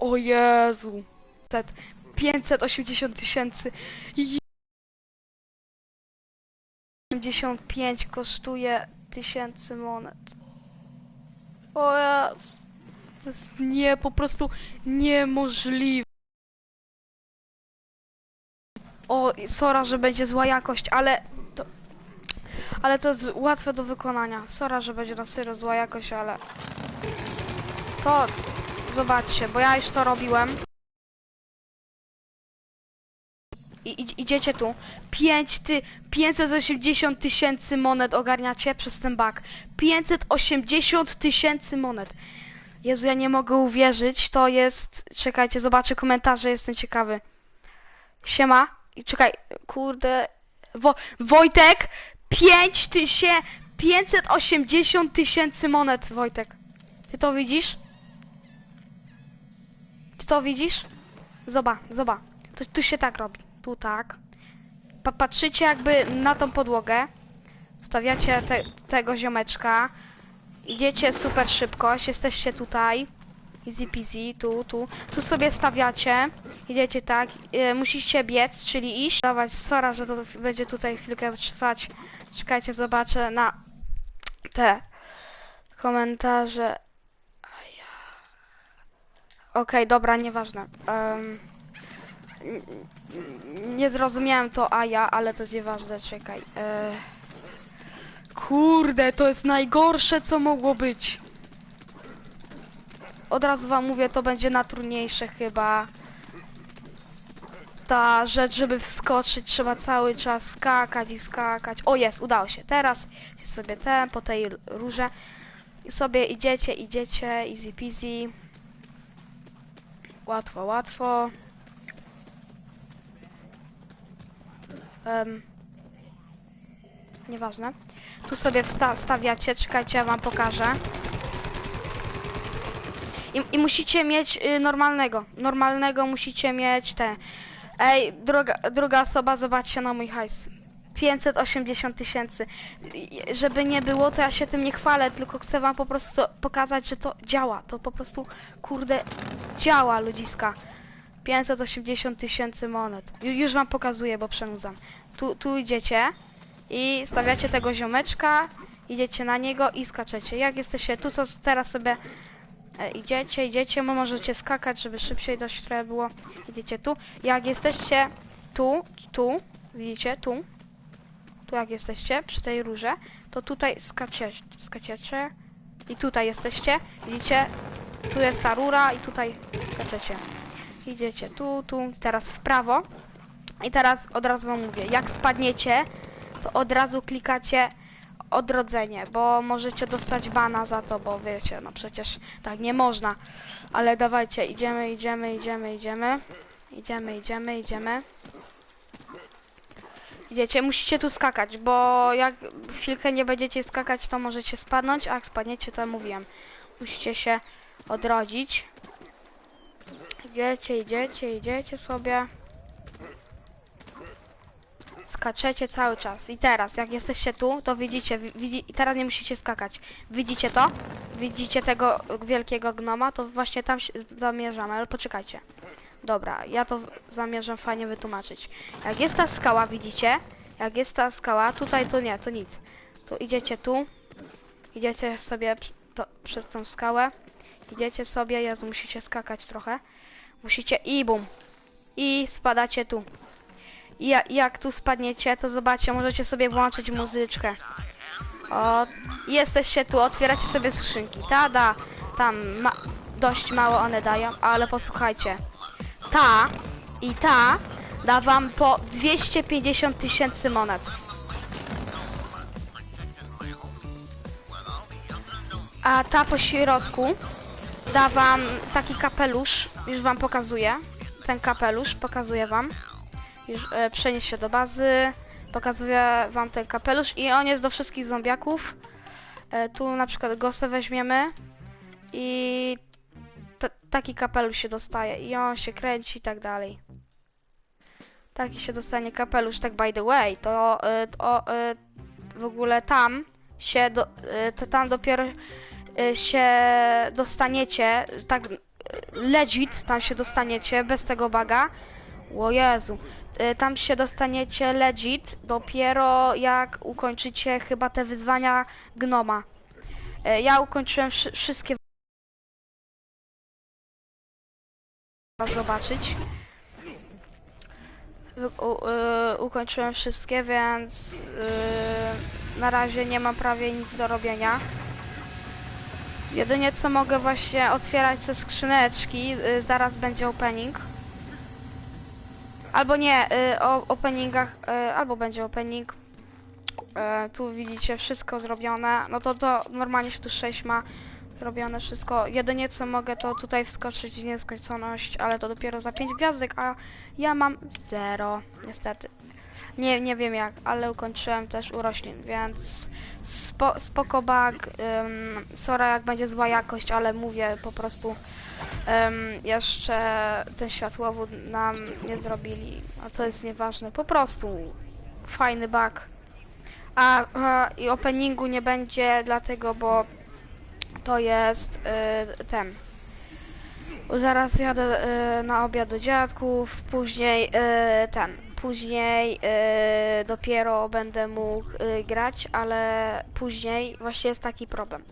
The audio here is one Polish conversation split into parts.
O Jezu. 580 tysięcy. Je- 75 kosztuje tysięcy monet. O Jezu. To jest nie, po prostu niemożliwe. O, sora, że będzie zła jakość, ale to... Ale to jest łatwe do wykonania. Sora, że będzie na serio zła jakość, ale... To... Zobaczcie, bo ja już to robiłem. I, i, idziecie tu. 5 ty, 580 tysięcy monet ogarniacie przez ten bug. 580 tysięcy monet. Jezu, ja nie mogę uwierzyć. To jest... Czekajcie, zobaczę komentarze, jestem ciekawy. Siema. I czekaj, kurde... Wo Wojtek! 5 tysięcy... 580 tysięcy monet, Wojtek. Ty to widzisz? To widzisz? Zoba, zoba. Tu, tu się tak robi. Tu tak. Pa patrzycie jakby na tą podłogę. Stawiacie te, tego ziomeczka. Idziecie super szybkość. Jesteście tutaj. Easy peasy. Tu, tu. Tu sobie stawiacie. Idziecie tak. E, musicie biec, czyli iść. Dawać sora, że to będzie tutaj chwilkę trwać. Czekajcie, zobaczę na te komentarze. Okej, dobra, nieważne. Um, nie zrozumiałem to a ja, ale to jest nieważne, czekaj. E, kurde, to jest najgorsze, co mogło być. Od razu wam mówię, to będzie najtrudniejsze chyba. Ta rzecz, żeby wskoczyć, trzeba cały czas skakać i skakać. O, jest, udało się. Teraz sobie ten, po tej róże. I sobie idziecie, idziecie, easy peasy. Łatwo, łatwo. Um, nieważne. Tu sobie wsta stawiacie, czekajcie, ja wam pokażę. I, I musicie mieć y, normalnego. Normalnego musicie mieć te. Ej, druga, druga osoba, zobaczcie na mój hajs. 580 tysięcy. Żeby nie było, to ja się tym nie chwalę, tylko chcę wam po prostu pokazać, że to działa. To po prostu, kurde, działa, ludziska. 580 tysięcy monet. Ju, już wam pokazuję, bo przenudzam. Tu, tu idziecie i stawiacie tego ziomeczka, idziecie na niego i skaczecie. Jak jesteście tu, co teraz sobie e, idziecie, idziecie, mo- możecie skakać, żeby szybciej dość trochę było. Idziecie tu. Jak jesteście tu, tu, widzicie, tu, tu jak jesteście, przy tej rurze, to tutaj skacie, skaczecie i tutaj jesteście, widzicie, tu jest ta rura i tutaj skaczecie. Idziecie tu, tu, teraz w prawo. I teraz od razu wam mówię, jak spadniecie, to od razu klikacie odrodzenie, bo możecie dostać bana za to, bo wiecie, no przecież tak nie można. Ale dawajcie, idziemy, idziemy, idziemy, idziemy. Idziemy, idziemy, idziemy. Idziecie, musicie tu skakać, bo jak chwilkę nie będziecie skakać, to możecie spadnąć, a jak spadniecie, to mówiłem. Musicie się odrodzić. Idziecie, idziecie, idziecie sobie. Skaczecie cały czas. I teraz, jak jesteście tu, to widzicie, wi- widzi, i teraz nie musicie skakać. Widzicie to? Widzicie tego wielkiego gnoma? To właśnie tam zamierzamy, ale poczekajcie. Dobra, ja to zamierzam fajnie wytłumaczyć. Jak jest ta skała, widzicie? Jak jest ta skała, tutaj to nie, to nic. Tu idziecie tu. Idziecie sobie to, przez tą skałę. Idziecie sobie, Jezu, musicie skakać trochę. Musicie i bum. I spadacie tu. I ja, jak tu spadniecie, to zobaczcie, możecie sobie włączyć muzyczkę. O, jesteście tu, otwieracie sobie skrzynki. Tada, tam ma, dość mało one dają, ale posłuchajcie. Ta i ta da wam po 250 tysięcy monet. A ta po środku da wam taki kapelusz, już wam pokazuję. Ten kapelusz pokazuję wam. Już e, przenieść się do bazy. Pokazuję wam ten kapelusz i on jest do wszystkich zombiaków. E, tu na przykład go sobie weźmiemy i taki kapelusz się dostaje i on się kręci i tak dalej. Taki się dostanie kapelusz, tak by the way, to, e, to e, w ogóle tam się, do, e, to tam dopiero e, się dostaniecie, tak legit, tam się dostaniecie bez tego baga. O Jezu. Y, Tam się dostaniecie legit dopiero jak ukończycie chyba te wyzwania gnoma. Y, Ja ukończyłem wszy- wszystkie zobaczyć. U, y, ukończyłem wszystkie, więc y, na razie nie mam prawie nic do robienia. Jedynie co mogę właśnie otwierać te skrzyneczki, y, zaraz będzie opening. Albo nie, y, o openingach, y, albo będzie opening. Y, tu widzicie wszystko zrobione. No to to normalnie się tu 6 ma zrobione wszystko. Jedynie co mogę to tutaj wskoczyć w nieskończoność, ale to dopiero za 5 gwiazdek, a ja mam 0, niestety. Nie, nie wiem jak, ale ukończyłem też u roślin, więc spo, spoko bug. Um, jak będzie zła jakość, ale mówię po prostu em, jeszcze ten światłowód nam nie zrobili, a to jest nieważne. Po prostu fajny bug. A, a i openingu nie będzie dlatego, bo to jest y, ten. Zaraz jadę y, na obiad do dziadków, później y, ten. Później y, dopiero będę mógł y, grać, ale później właśnie jest taki problem.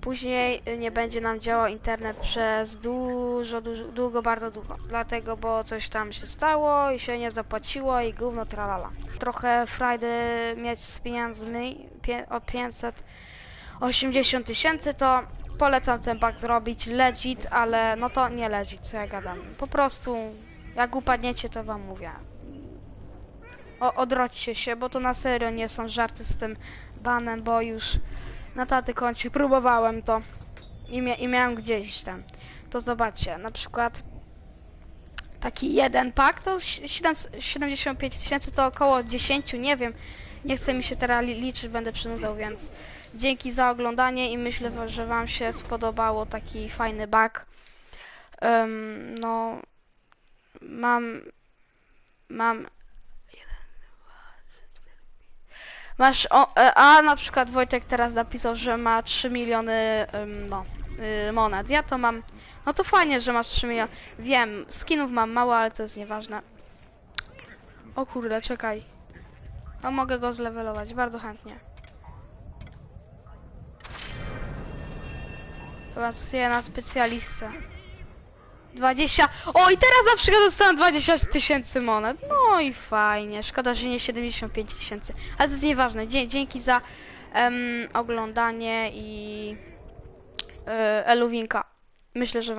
Później nie będzie nam działał internet przez dużo, dużo, długo, bardzo długo. Dlatego, bo coś tam się stało i się nie zapłaciło i gówno tralala. Trochę frajdy mieć z pieniędzmi, o 500 80 tysięcy, to polecam ten bug zrobić, legit, ale no to nie legit, co ja gadam. Po prostu, jak upadniecie, to wam mówię. O, odrodźcie się, bo to na serio nie są żarty z tym banem, bo już na taty koncie próbowałem to i, mia i miałem gdzieś tam. To zobaczcie, na przykład taki jeden pak to 7, 75 tysięcy to około 10, nie wiem. Nie chce mi się teraz liczyć, będę przynudzał, więc dzięki za oglądanie i myślę, że wam się spodobało taki fajny bug. Em, no, mam, mam Masz, o, e, a na przykład Wojtek teraz napisał, że ma 3 miliony, no, y, monet. Ja to mam, no to fajnie, że masz 3 miliony. Wiem, skinów mam mało, ale to jest nieważne. O kurde, czekaj. No mogę go zlevelować, bardzo chętnie. Pracuję na specjalistę. 20. O i teraz na przykład dostałem 20 tysięcy monet. No i fajnie. Szkoda, że nie 75 tysięcy. Ale to jest nieważne. Dzie dzięki za oglądanie i e, Eluwinka. Myślę, że